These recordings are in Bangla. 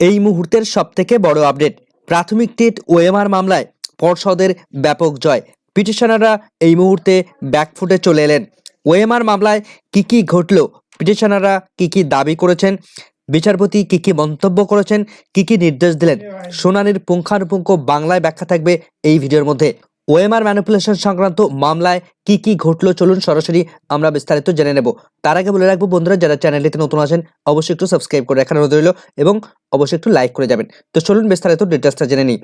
এই মুহূর্তের সবথেকে বড় আপডেট প্রাথমিক টেট ওএমআর মামলায় পর্ষদের ব্যাপক জয়। পিটিশনাররা এই মুহূর্তে ব্যাকফুটে চলে এলেন। ওএমআর মামলায় কি কি ঘটল, পিটিশনাররা কি কি দাবি করেছেন, বিচারপতি কি কি মন্তব্য করেছেন, কি কি নির্দেশ দিলেন শুনানির পুঙ্খানুপুঙ্খ বাংলায় ব্যাখ্যা থাকবে এই ভিডিওর মধ্যে। ওএমআর ম্যানিপুলেশন সংক্রান্ত মামলায় কি কি ঘটলো চলুন সরাসরি আমরা বিস্তারিত জেনে নেব। তার আগে বলে রাখব বন্ধুরা, যারা চ্যানেলটিতে নতুন আছেন, অবশ্যই একটু সাবস্ক্রাইব করে রাখার অনুরোধ রইল এবং অবশ্যই একটু লাইক করে যাবেন। তো চলুন বিস্তারিত ডিটেলসটা জেনে নিই।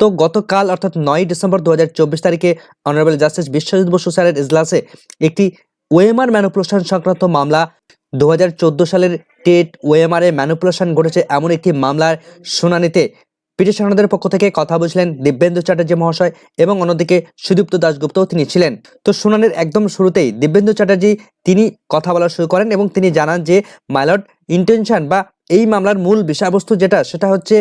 তো গতকাল অর্থাৎ নয় ডিসেম্বর দু হাজার চব্বিশ তারিখে অনারেবল জাস্টিস বিশ্বজিৎ বসু স্যারের ইজলাসে একটি ওএমআর ম্যানিপুলেশন সংক্রান্ত মামলা দু হাজার চোদ্দ সালের টেট ওএমআর এ ম্যানিপুলেশন ঘটেছে এমন একটি মামলার শুনানিতে পিটিশনারদের পক্ষ থেকে কথা বলছিলেন দিব্যেন্দু চ্যাটার্জি মহাশয় এবং অন্যদিকে সুদীপ্ত দাশগুপ্ত তিনি ছিলেন। তো শুনানির একদম শুরুতেই দিব্যেন্দু চ্যাটার্জি তিনি কথা বলা শুরু করেন এবং তিনি জানান যে মাইলট ইন্টেনশন বা এই মামলার মূল বিষয়বস্তু যেটা, সেটা হচ্ছে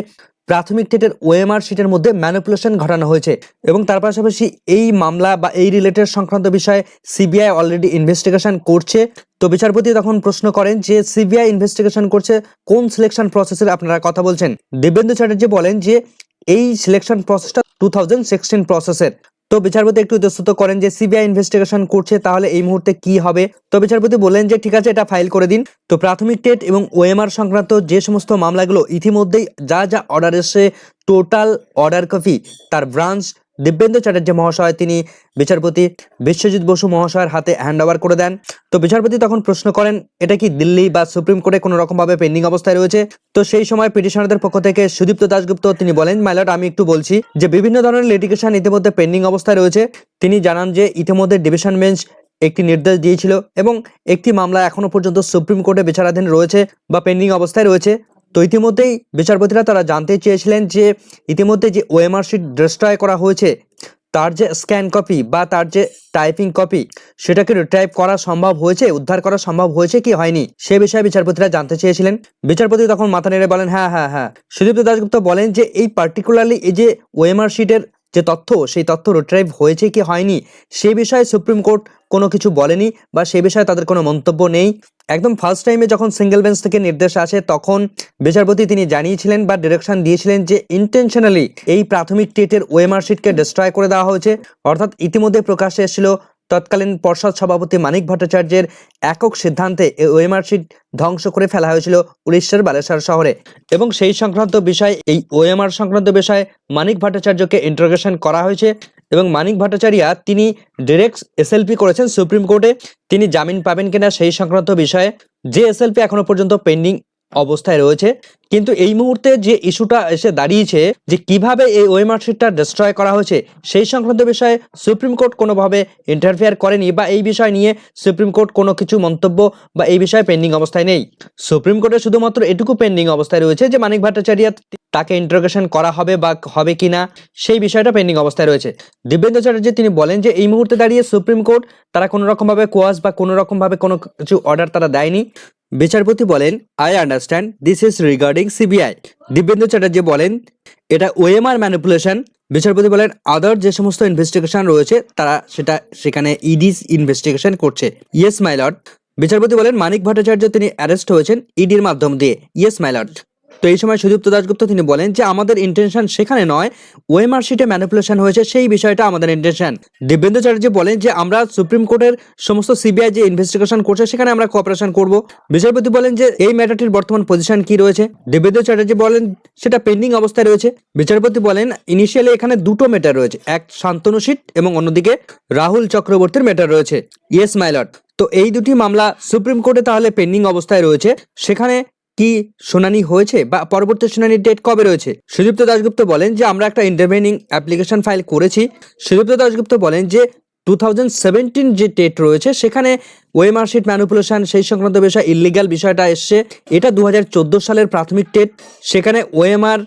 প্রাথমিক টেটের ওএমআর শিটের মধ্যে ম্যানিপুলেশন ঘটানো হয়েছে এবং তার পাশাপাশি এই মামলা বা এই রিলেটেড সংক্রান্ত বিষয়ে সিবিআই অলরেডি ইনভেস্টিগেশন করছে। তো বিচারপতি তখন প্রশ্ন করেন যে, সিবিআই ইনভেস্টিগেশন করছে, কোন সিলেকশন প্রসেসের আপনারা কথা বলছেন? দিব্যেন্দু চ্যাটার্জি বলেন যে, এই সিলেকশন প্রসেসটা টু থাউজেন্ড সিক্সটিন প্রসেসের তো বিচারপতি একটু ইতস্তত করেন যে সিবিআই ইনভেস্টিগেশন করছে, তাহলে এই মুহূর্তে কি হবে? তো বিচারপতি বললেন যে, ঠিক আছে, এটা ফাইল করে দিন। তো প্রাথমিক টেট এবং ওএমআর সংক্রান্ত যে সমস্ত মামলাগুলো ইতিমধ্যেই যা যা অর্ডার এসে টোটাল অর্ডার কপি তার ব্রাঞ্চ দিব্যেন্দু চ্যাটার্জি মহাশয়, তিনি বিচারপতি বিশ্বজিৎ বসু মহাশয়ের হাতে হ্যান্ড ওভার করে দেন। তো বিচারপতি তখন প্রশ্ন করেন, এটা কি দিল্লি বা সুপ্রিম কোর্টে কোনো রকমভাবে পেন্ডিং অবস্থায় রয়েছে? তো সেই সময় পিটিশনারদের পক্ষ থেকে সুদীপ্ত দাশগুপ্ত, তিনি বলেন মাইলট আমি একটু বলছি যে বিভিন্ন ধরনের লিটিগেশন ইতিমধ্যে পেন্ডিং অবস্থায় রয়েছে। তিনি জানান যে ইতিমধ্যে ডিভিশন বেঞ্চ একটি নির্দেশ দিয়েছিল এবং একটি মামলা এখনও পর্যন্ত সুপ্রিম কোর্টে বিচারাধীন রয়েছে বা পেন্ডিং অবস্থায় রয়েছে। তো ইতিমধ্যেই বিচারপতিরা তারা জানতে চেয়েছিলেন যে ইতিমধ্যে যে ওএমআর শিট ডিস্ট্রয় করা হয়েছে, তার যে স্ক্যান কপি বা তার যে টাইপিং কপি সেটাকে রিট্রাইভ করা সম্ভব হয়েছে, উদ্ধার করা সম্ভব হয়েছে কি হয়নি, সে বিষয়ে বিচারপতিরা জানতে চেয়েছিলেন। বিচারপতি তখন মাথা নেড়ে বলেন হ্যাঁ হ্যাঁ হ্যাঁ। সুদীপ্ত দাসগুপ্ত বলেন যে এই পার্টিকুলারলি এই যে ওএমআর শিটের যে তথ্য, সেই তথ্য রিট্রাইভ হয়েছে কি হয়নি, সে বিষয়ে সুপ্রিম কোর্ট কোনো কিছু বলেনি বা সে বিষয়ে তাদের কোনো মন্তব্য নেই। একদম ফার্স্ট টাইমে যখন সিঙ্গেল বেঞ্চ থেকে নির্দেশ আসে, তখন বিচারপতি তিনি জানিয়েছিলেন বা ডিরেকশন দিয়েছিলেন যে ইন্টেনশনালি এই প্রাথমিক টেটের ওয়েমার্কশিটকে শিটকে ডিস্ট্রয় করে দেওয়া হয়েছে। অর্থাৎ ইতিমধ্যে প্রকাশ্যে এসেছিল তৎকালীন পর্ষদ সভাপতি মানিক ভট্টাচার্যের একক সিদ্ধান্তে এই ওএমআর শিট ধ্বংস করে ফেলা হয়েছিল উড়িষ্যার বালেশ্বর শহরে। এবং সেই সংক্রান্ত বিষয়, এই ওএমআর সংক্রান্ত বিষয়ে মানিক ভট্টাচার্যকে ইন্টারোগেশন করা হয়েছে এবং মানিক ভট্টাচার্যা তিনি ডিরেক্ট এসএলপি করেছেন সুপ্রিম কোর্টে তিনি জামিন পাবেন কিনা সেই সংক্রান্ত বিষয়ে, যে এসএলপি এখনও পর্যন্ত পেন্ডিং অবস্থায় রয়েছে। কিন্তু এই মুহূর্তে যে ইস্যুটা এসে দাঁড়িয়েছে, যে কীভাবে এই ওএমআর শিটটা ডিস্ট্রয় করা হয়েছে, সেই সংক্রান্ত বিষয়ে সুপ্রিম কোর্ট কোনোভাবে ইন্টারফেয়ার করেনি বা এই বিষয় নিয়ে সুপ্রিম কোর্ট কোনো কিছু মন্তব্য বা এই বিষয়ে পেন্ডিং অবস্থায় নেই। সুপ্রিম কোর্টে শুধুমাত্র এটুকু পেন্ডিং অবস্থায় রয়েছে যে মানিক ভট্টাচার্য তাকে ইন্টারোগেশন করা হবে বা হবে কিনা, সেই বিষয়টা পেন্ডিং অবস্থায় রয়েছে। দিব্যেন্দু চ্যাটার্জি তিনি বলেন যে এই মুহূর্তে দাঁড়িয়ে সুপ্রিম কোর্ট তারা কোনো রকমভাবে কোয়াস বা কোনো রকমভাবে কোনো কিছু অর্ডার তারা দেয়নি। বিচারপতি বলেন I understand this is regarding CBI Dibyendu Chatterjee বলেন, এটা ওএমআর ম্যানিপুলেশন বিচারপতি বলেন আদার যে সমস্ত ইনভেস্টিগেশন রয়েছে, তারা সেটা সেখানে ইডিস ইনভেস্টিগেশন করছে। ইয়েস মাই লর্ড বিচারপতি বলেন, মানিক ভট্টাচার্য তিনি অ্যারেস্ট হয়েছেন ইডির মাধ্যম দিয়ে। ইয়েস মাই লর্ড তো এই সময় সুদীপ্ত দাসগুপ্ত তিনি বলেন যে আমাদের ইন্টেনশন সেখানে নয় ওএমআর শিটে ম্যানিপুলেশন হয়েছে, সেই বিষয়টা আমাদের ইন্টেনশন দিব্যেন্দু চ্যাটার্জি বলেন যে আমরা সুপ্রিম কোর্টের সমস্ত সিবিআই যে ইনভেস্টিগেশন করছে, সেখানে আমরা কোঅপারেশন করব। বিচারপতি বলেন যে এই ম্যাটারটির বর্তমান পজিশন কি রয়েছে? দিব্যেন্দু চ্যাটার্জি বলেন সেটা পেন্ডিং অবস্থায় রয়েছে। বিচারপতি বলেন ইনিশিয়ালি এখানে দুটো ম্যাটার রয়েছে, এক শান্তনু শিট এবং অন্যদিকে রাহুল চক্রবর্তীর ম্যাটার রয়েছে। ইয়েস মাইলট তো এই দুটি মামলা সুপ্রিম কোর্টে তাহলে পেন্ডিং অবস্থায় রয়েছে। সেখানে কি শুনানি হয়েছে বা পরবর্তী শুনানির ডেট কবে রয়েছে? সুদীপ্ত দাশগুপ্ত বলেন যে আমরা একটা ইন্টারভেনিং অ্যাপ্লিকেশন ফাইল করেছি। সুদীপ্ত দাশগুপ্ত বলেন যে টু থাউজেন্ড যে ডেট রয়েছে, সেখানে ওয়েমার শিট ম্যানিপুলেশন সেই সংক্রান্ত বিষয় ইলিগাল বিষয়টা এসছে। এটা দু হাজার চোদ্দ সালের প্রাথমিক ডেট সেখানে ওএমআর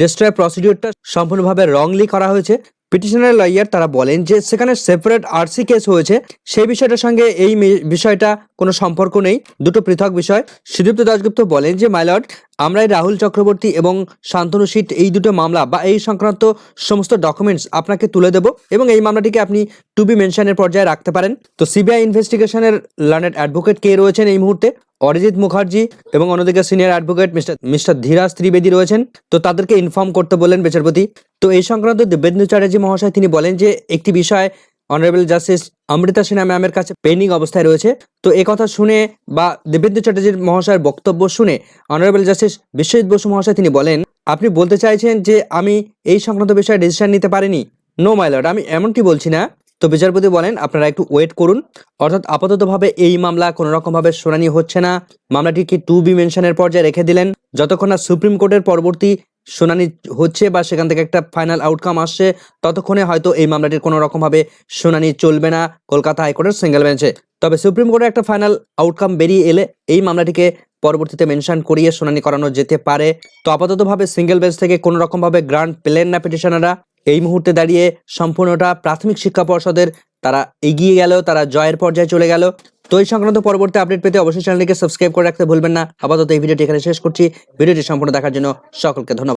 ডিস্ট্রয় প্রসিডিউরটা সম্পূর্ণভাবে রংলি করা হয়েছে। পিটিশনের লয়ার তারা বলেন যে সেখানে সেপারেট আরসি কেস হয়েছে। সেই বিষয়টার সঙ্গে এই বিষয়টা কোনো সম্পর্ক নেই। দুটো পৃথক বিষয়। সুদীপ্ত দাশগুপ্ত বলেন যে মাইলট আমরা রাহুল চক্রবর্তী এবং শান্তনু সিট এই দুটো মামলা বা এই সংক্রান্ত সমস্ত ডকুমেন্টস আপনাকে তুলে দেব এবং এই মামলাটিকে আপনি টু বি মেনশনের পর্যায়ে রাখতে পারেন। তো সিবিআই ইনভেস্টিগেশনের লার্নেড অ্যাডভোকেট কে রয়েছেন এই মুহূর্তে? অরিজিৎ মুখার্জি এবং অন্যদিকে senior advocate mister mister Dhiraj Trivedi রয়েছেন। তো তাদেরকে ইনফর্ম করতে বললেন বিচারপতি। তো এই সংক্রান্ত দিব্যেন্দু চ্যাটার্জি মহাশয়, তিনি বলেন যে একটি বিষয় অনারেবল জাস্টিস অমৃতা সিনহা ম্যামের কাছে পেন্ডিং অবস্থায় রয়েছে। তো কথা শুনে বা দিব্যেন্দু চ্যাটার্জির মহাশয়ের বক্তব্য শুনে অনারেবল জাস্টিস বিশ্বজিৎ বসু মহাশয়, তিনি বলেন, আপনি বলতে চাইছেন যে আমি এই সংক্রান্ত বিষয়ে ডিসিশন নিতে পারিনি? নো মাইলট আমি এমনটি বলছি না তো বিচারপতি বলেন, আপনারা একটু ওয়েট করুন। অর্থাৎ আপাততভাবে এই মামলা কোনো রকমভাবে শুনানি হচ্ছে না। মামলাটিকে টু বি মেনশনের পর্যায়ে রেখে দিলেন। যতক্ষণ না সুপ্রিম কোর্টের পরবর্তী শুনানি হচ্ছে বা সেখান থেকে একটা ফাইনাল আউটকাম আসছে, ততক্ষণে হয়তো এই মামলাটির কোনো রকমভাবে শুনানি চলবে না কলকাতা হাইকোর্টের সিঙ্গেল বেঞ্চে তবে সুপ্রিম কোর্টের একটা ফাইনাল আউটকাম বেরিয়ে এলে এই মামলাটিকে পরবর্তীতে মেনশন করিয়ে শুনানি করানো যেতে পারে। তো আপাততভাবে সিঙ্গেল বেঞ্চ থেকে কোনো রকমভাবে গ্রান্ট পেলেন না পিটিশনাররা এই মুহূর্তে দাঁড়িয়ে সম্পূর্ণটা প্রাথমিক শিক্ষা পর্ষদের তারা এগিয়ে গেল, তারা জয়ের পর্যায়ে চলে গেল। তো এই সংক্রান্ত পরবর্তী আপডেট পেতে অবশ্যই চ্যানেলটিকে সাবস্ক্রাইব করে রাখতে ভুলবেন না। আপাতত এই ভিডিওটি এখানে শেষ করছি। ভিডিওটি সম্পূর্ণ দেখার জন্য সকলকে ধন্যবাদ।